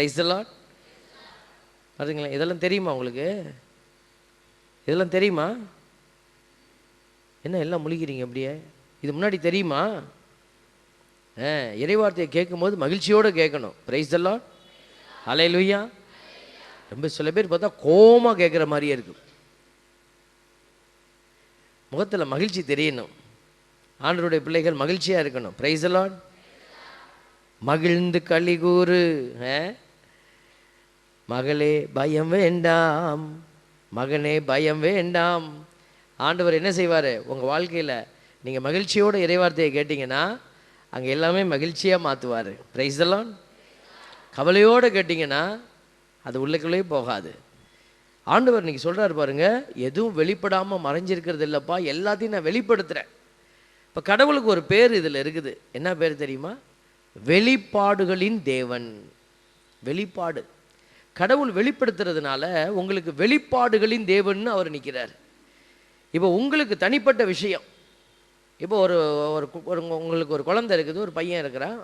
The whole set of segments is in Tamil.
Praise பாருங்களேன் இதெல்லாம் தெரியுமா உங்களுக்கு? இதெல்லாம் தெரியுமா? என்ன எல்லாம் முழிக்கிறீங்க அப்படியே? இது முன்னாடி தெரியுமா? ஆ இறைவார்த்தையை கேட்கும்போது மகிழ்ச்சியோடு கேட்கணும். பிரைஸ் தல்லாம் அலையிலுயா ரொம்ப சில பேர் பார்த்தா கோமா கேட்குற மாதிரியே இருக்கும் முகத்தில் மகிழ்ச்சி தெரியணும். ஆண்டருடைய பிள்ளைகள் மகிழ்ச்சியாக இருக்கணும். பிரைஸ் எல்லாம் மகிழ்ந்து களி கூறு ஆ? மகளே பயம் வேண்டாம். மகனே பயம் வேண்டாம். ஆண்டவர் என்ன செய்வார்? உங்கள் வாழ்க்கையில் நீங்கள் மகிழ்ச்சியோட இறைவார்த்தையை கேட்டிங்கன்னா அங்கே எல்லாமே மகிழ்ச்சியாக மாற்றுவார் ப்ரைஸ் எல்லாம் கவலையோடு கேட்டிங்கன்னா அது உள்ளுக்குள்ளேயே போகாது. ஆண்டவர் இன்றைக்கி சொல்கிறாரு பாருங்கள் எதுவும் வெளிப்படாமல் மறைஞ்சிருக்கிறது இல்லைப்பா எல்லாத்தையும் நான் வெளிப்படுத்துகிறேன் இப்போ கடவுளுக்கு ஒரு பேர் இதில் இருக்குது. என்ன பேர் தெரியுமா? வெளிப்பாடுகளின் தேவன். வெளிப்பாடு. கடவுள் வெளிப்படுத்துறதுனால உங்களுக்கு வெளிப்பாடுகளின் தேவன்னு அவர் நிற்கிறார் இப்போ உங்களுக்கு தனிப்பட்ட விஷயம். இப்போ ஒரு ஒரு உங்களுக்கு ஒரு குழந்தை இருக்குது ஒரு பையன் இருக்கிறான்.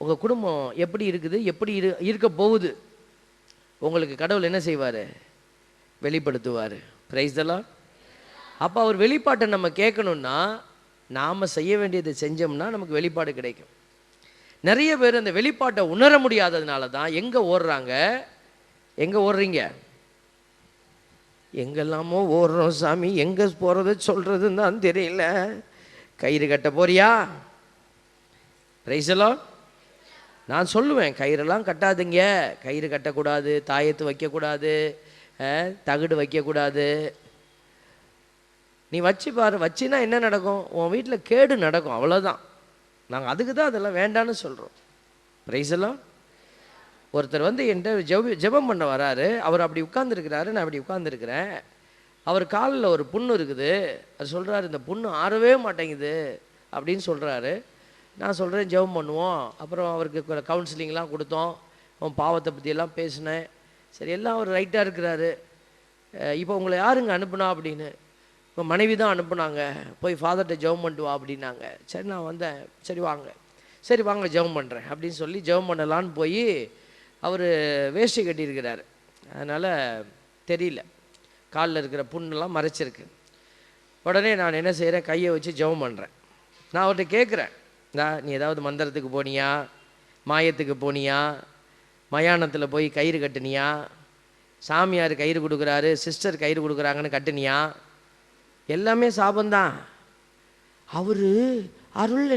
உங்கள் குடும்பம் எப்படி இருக்குது எப்படி இரு இருக்க போகுது? உங்களுக்கு கடவுள் என்ன செய்வார்? வெளிப்படுத்துவார். பிரைஸ் தலாம் அப்போ அவர் வெளிப்பாட்டை நம்ம கேட்கணுன்னா நாம் செய்ய வேண்டியதை செஞ்சோம்னா நமக்கு வெளிப்பாடு கிடைக்கும். நிறைய பேர் அந்த வெளிப்பாட்டை உணர முடியாததுனால தான் எங்கே ஓடுறாங்க? எங்கே ஓடுறீங்க? எங்கெல்லாமோ ஓடுறோம் சாமி. எங்கே போகிறது சொல்கிறதுன்னு தான் தெரியல. கயிறு கட்ட போறியா? பிரைஸலோ நான் சொல்லுவேன் கயிறெல்லாம் கட்டாதீங்க. கயிறு கட்டக்கூடாது தாயத்து வைக்கக்கூடாது தகுடு தகடு வைக்கக்கூடாது. நீ வச்சு பாரு வச்சுன்னா என்ன நடக்கும்? உன் வீட்டில் கேடு நடக்கும் அவ்வளோதான் நாங்கள் அதுக்கு தான் அதெல்லாம் வேண்டான்னு சொல்கிறோம் ப்ரைஸெல்லாம் ஒருத்தர் வந்து என்கிட்ட ஜெப ஜெபம் பண்ண வராரு. அவர் அப்படி உட்காந்துருக்கிறாரு நான் அப்படி உட்காந்துருக்கிறேன் அவர் காலில் ஒரு புண்ணு இருக்குது. அவர் சொல்கிறாரு இந்த புண்ணு ஆறவே மாட்டேங்குது அப்படின்னு சொல்கிறாரு நான் சொல்கிறேன் ஜெபம் பண்ணுவோம். அப்புறம் அவருக்கு கவுன்சிலிங்லாம் கொடுத்தோம். அவன் பாவத்தை பற்றியெல்லாம் பேசினேன். சரி எல்லாம் அவர் ரைட்டாக இருக்கிறாரு. இப்போ உங்களை யாருங்க அனுப்புனா? அப்படின்னு. உங்கள் மனைவி தான் அனுப்புனாங்க. போய் ஃபாதர்கிட்ட ஜெபம் பண்ணிட்டு வா அப்படின்னாங்க. சரி நான் வந்தேன். சரி வாங்க. சரி வாங்க ஜெபம் பண்ணுறேன் அப்படின்னு சொல்லி ஜெபம் பண்ணலான்னு போய் அவர் வேஷ்டி கட்டியிருக்கிறாரு. அதனால் தெரியல. காலில் இருக்கிற புண்ணெல்லாம் மறைச்சிருக்கு. உடனே நான் என்ன செய்கிறேன் கையை வச்சு ஜெபம் பண்ணுறேன் நான் அவர்கிட்ட கேட்குறேன் நான் நீ ஏதாவது மந்திரத்துக்கு போனியா? மாயத்துக்கு போனியா? மயானத்தில் போய் கயிறு கட்டுனியா? சாமியார் கயிறு கொடுக்குறாரு சிஸ்டர் கயிறு கொடுக்குறாங்கன்னு கட்டுனியா? எல்லாமே சாபந்தான் அவர் அருள்